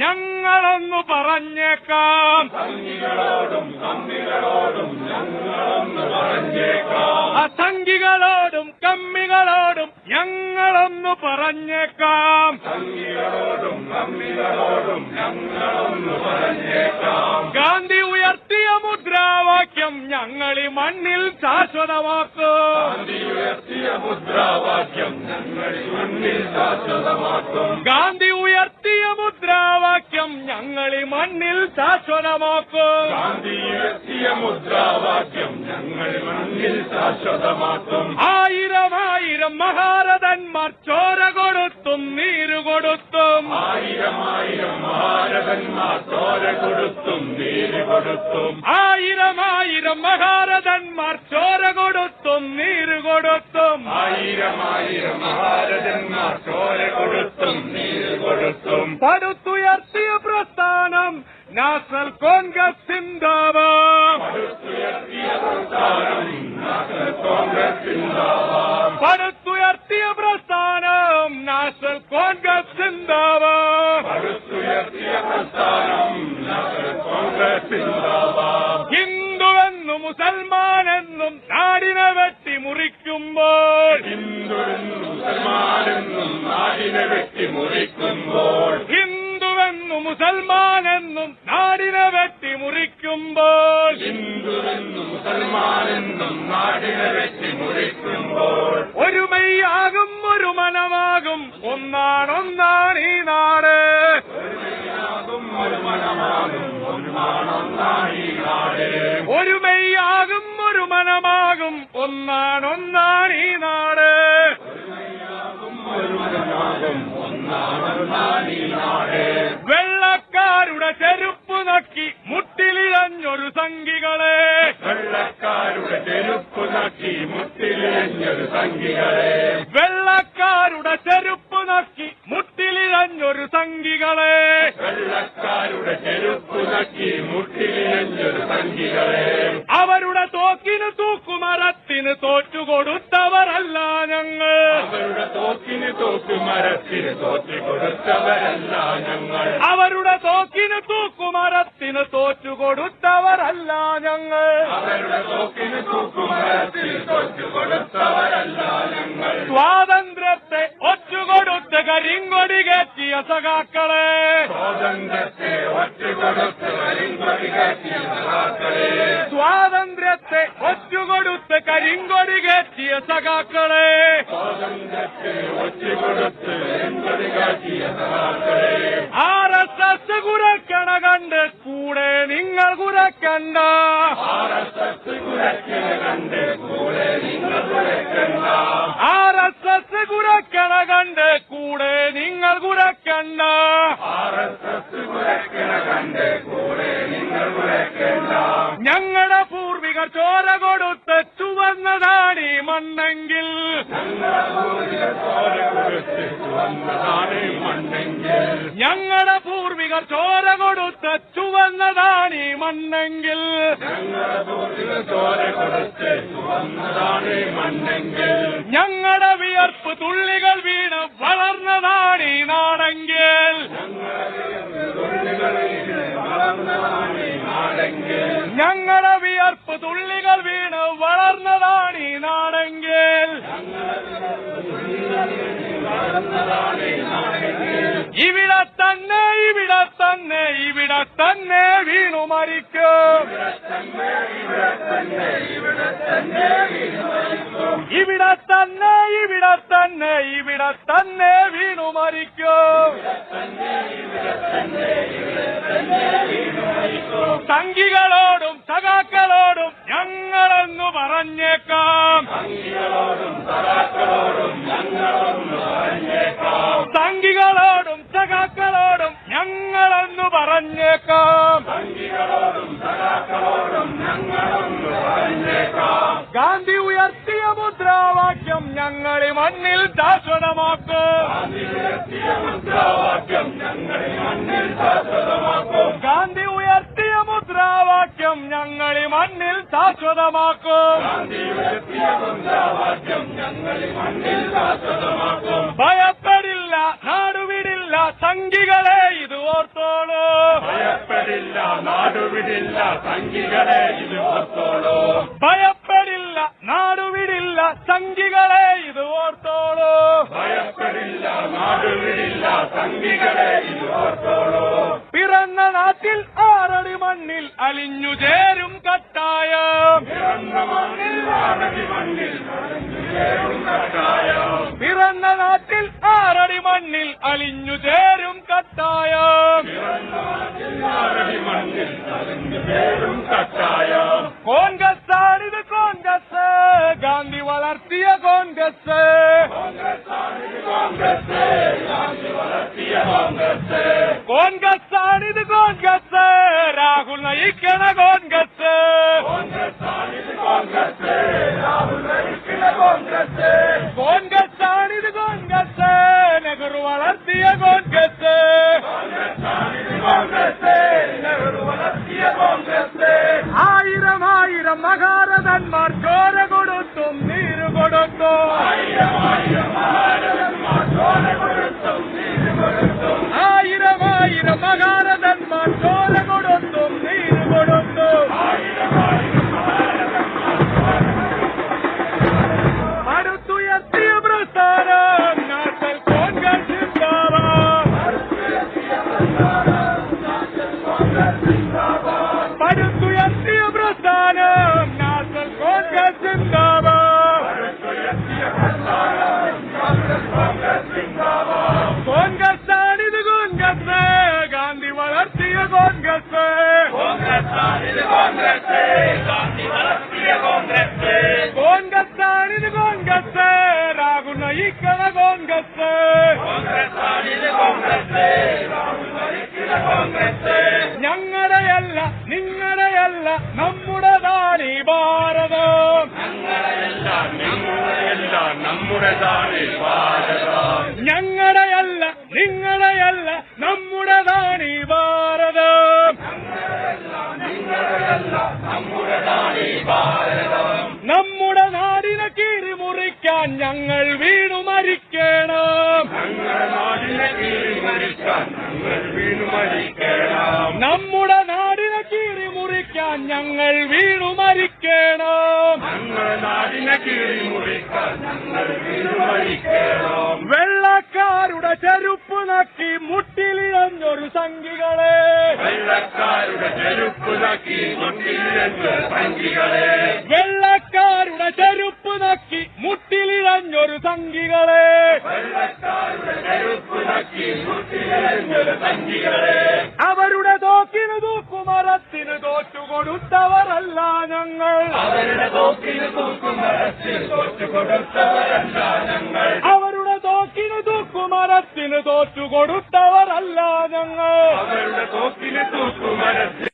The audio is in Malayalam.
ഞങ്ങളൊന്നു പറഞ്ഞേക്കാം. അസംഖികളോടും കമ്മികളോടും ഞങ്ങളെന്ന് പറഞ്ഞേക്കാം. ഗാന്ധി ഉയർത്തിയ മുദ്രാവാക്യം ഞങ്ങളി മണ്ണിൽ ശാശ്വതമാക്കും. ഗാന്ധി ഉയർത്തിയ ഞങ്ങളി മണ്ണിൽ ശാശ്വതമാക്കും. മുദ്രാവാക്യം ഞങ്ങൾ മണ്ണിൽ ശാശ്വതമാക്കും. ആയിരം ആയിരം മഹാരഥന്മാർ ചോര കൊടുത്തും നീര് കൊടുത്തും. ആയിരം ആയിരം മഹാരഥന്മാർ ചോര കൊടുത്തും നീര് കൊടുത്തും. ആയിരം ആയിരം മഹാരഥന്മാർ ചോര കൊടുത്തും നീര് കൊടുത്തും. ആയിരം ആയിരം മഹാരഥന്മാർ ചോര കൊടുത്തും നീര് കൊടുത്തും. പടുത്തുയർത്തിയ പ്രസ്ഥാനം നാഷണൽ കോൺഗ്രസ് സിന്ദാബാദ്. പടുത്തുയർത്തിയ പ്രസ്ഥാനം നാഷണൽ കോൺഗ്രസ് സിന്ദാബാദ്. ഹിന്ദുവെന്നും മുസൽമാനെന്നും നാടിനെ വെട്ടി മുറിക്കുമ്പോൾ ഹിന്ദുവെന്നും മുസൽമാനെന്നും നാടിനെ വെട്ടി മുറിക്കുമ്പോൾ മുസൽമാനെന്നും നാടിനെ വെട്ടി മുറിക്കുമ്പോൾ. ഹിന്ദുവെന്നും മുസൽമാനെന്നും നാടിനെ വെട്ടി മുറിക്കുമ്പോൾ. ഒരുമയാകും ഒരു മനമാകും ഒന്നാണൊന്നാണ് ഈ നാട്. ഒരുമയാകും ഒരു മണമാകും ഒന്നാണൊന്നായി നാട്. ഒരുമയാകും ഒരു മനമാകും ഒന്നാണൊന്നാണ് ഈ നാട്. ഒരുമയാകും ഒരു വെള്ളക്കാരുടെ ചെരുപ്പ് നക്കി മുട്ടിലിഴഞ്ഞൊരു സംഘികളെ. വെള്ളക്കാരുടെ ചെരുപ്പ് നക്കി മുട്ടിലിഴഞ്ഞൊരു സംഖികളെ വെള്ളക്കാരുടെ ചെരുപ്പ് നക്കി മുട്ടിലിഴഞ്ഞൊരു സംഘികളെ. വെള്ളക്കാരുടെ ചെരുപ്പ് നക്കി മുട്ടിലിഴഞ്ഞൊരു സംഖികളെ അവരുടെ തോക്കിന് തൂക്കുമരത്തിന് തോറ്റുകൊടുത്തവരല്ല ഞങ്ങൾ. അവരുടെ തോക്കിന് തോക്കുമരത്തിന് തോറ്റുകൊടുത്തവരല്ല ഞങ്ങൾ. ഞങ്ങൾ. അവരുടെ തോക്കിന് തൂക്കുമരത്തിന് തോറ്റ് കൊടുത്തവരല്ല ഞങ്ങൾ. സ്വാതന്ത്ര്യത്തെ ഒറ്റുകൊടുത്ത് കരിങ്കൊടി കയറ്റിയ സഖാക്കളെ സ്വാതന്ത്ര്യത്തെ ഒറ്റുകൊടുത്ത് കരിങ്കൊടി കാറ്റിയ സഹാക്കളെ സ്വാതന്ത്ര്യത്തെ ഒറ്റുകൊടുത്ത് കരിങ്കൊടി കയറ്റിയ സഖാക്കളെ സ്വാതന്ത്ര്യത്തെ ഒറ്റുകൊടുത്ത് കരിങ്കൊടി കാറ്റിയ സഹാക്കളെ ആർ കുരക്കണ കണ്ട് കൂടെ നിങ്ങൾ കുരക്കണ്ട. ആർ എസ് കുരക്കണ കണ്ട് കൂടെ നിങ്ങൾ കുരക്കണ്ട. ഞങ്ങളുടെ പൂർവികർ ചോര കൊടുത്ത് ചുവന്നതാണ് മണ്ണെങ്കിൽ. ഞങ്ങളുടെ ചോര കൊടുത്ത ചുവന്നതാണ് ഈ മണ്ണെങ്കിൽ. ചോര കൊടുത്ത് വന്നതാണ് മണ്ണെങ്കിൽ ഞങ്ങളുടെ വിയർപ്പ് തുള്ളികൾ വീണ് വളർന്നതാണ് ഈ നാടെങ്കിൽ. ഞങ്ങളുടെ വിയർപ്പ് തുള്ളികൾ വീണ് വളർന്നതാണ് ഈ നാടെങ്കിൽ. ഇവിടെ ഇവിടെ തന്നെ വീണു മരിക്കും. ഇവിടെ തന്നെ ഇവിടെ തന്നെ ഇവിടെ തന്നെ വീണു മരിക്കും. സംഘികളോടും സഖാക്കളോടും ഞങ്ങളെന്നു പറഞ്ഞേക്കാം. സഹാക്കളോടും പറഞ്ഞേക്കാം ഗാന്ധി ഉയർത്തിയ മുദ്രാവാക്യം ഞങ്ങൾ മണ്ണിൽ ഞങ്ങളെ ദാസനമാക്കും. ഗാന്ധി ഉയർത്തിയ മുദ്രാവാക്യം ഞങ്ങൾ മണ്ണിൽ ദാശ്വതമാക്കും ഗാന്ധി ഉയർത്തിയ മുദ്രാവാക്യം ഞങ്ങളെ മണ്ണിൽ ശാശ്വതമാക്കും ഭയപ്പെടില്ല നാടുവിടില്ല സംഘികളെ സംഘികളെ ഇത് ഓർത്തോളൂ ഭയപ്പെടില്ല നാടുവിടില്ല സംഘികളെ ഇത് ഓർത്തോളൂ ഭയപ്പെടില്ല നാടുവിടില്ല സംഘികളെ ഇത് ഓർത്തോളൂ പിറന്ന നാട്ടിൽ ആറടി മണ്ണിൽ അലിഞ്ഞു ചേരും കട്ടായം. പിറന്ന മണ്ണിൽ ആറടി മണ്ണിൽ ചേരും കട്ടായം. പിറന്ന നാട്ടിൽ ആറടി മണ്ണിൽ അലിഞ്ഞു ചേരും കട്ടായം. പിറന്ന മണ്ണിൽ ആറടി മണ്ണിൽ ചേരും കട്ടായം കോൺഗ്രസ് കോൺഗ്രസ് ഗാന്ധി വളർത്തിയ കോൺഗ്രസ് കോൺഗ്രസ് ഗാന്ധി വളർത്തിയ ആയിരം ആയിരം കോൺഗ്രസ്. കോൺഗ്രസ്. കോൺഗ്രസ് കോൺഗ്രസ്. കോൺഗ്രസ് കോൺഗ്രസ്. രാഹുൽ നയിക്കണ കോൺഗ്രസ്. കോൺഗ്രസ്. കോൺഗ്രസ് കോൺഗ്രസ്. നമ്മുടെ നാടിനെ കീറി മുറിക്കാൻ ഞങ്ങൾ വീണു മരിക്കണം. നമ്മുടെ നാടിനെ കീറി മുറിക്കാൻ ഞങ്ങൾ വീണു മരിക്കണം. ഞങ്ങളുടെ വെള്ളക്കാരുടെ ചെരുപ്പ് നക്കി മുട്ടിലിഴഞ്ഞൊരു സംഘികളെ. വെള്ളക്കാരുടെ ചെരുപ്പ് നക്കി മുട്ടിലിഴഞ്ഞൊരു സംഘികളെ. വെള്ളക്കാരുടെ ചെരുപ്പ് നക്കി മുട്ടിലിഴഞ്ഞൊരു സംഘികളെ. വെള്ളക്കാരുടെ ചെരുപ്പ് നക്കി മുട്ടിലിരുന്ന് സംഘികളെ. അവരുടെ തോക്കിന് തൂക്കുമരത്തിന് തോറ്റുകൊടുത്തവരല്ല ഞങ്ങൾ. അവരുടെ തോക്കിന് തൂക്കുമരത്തിന് തോറ്റു കൊടുത്തവരല്ല ഞങ്ങൾ മരത്തിന് തോറ്റുകൊടുത്തവരല്ല ഞങ്ങൾ. അവരുടെ തോക്കു മരത്തിൽ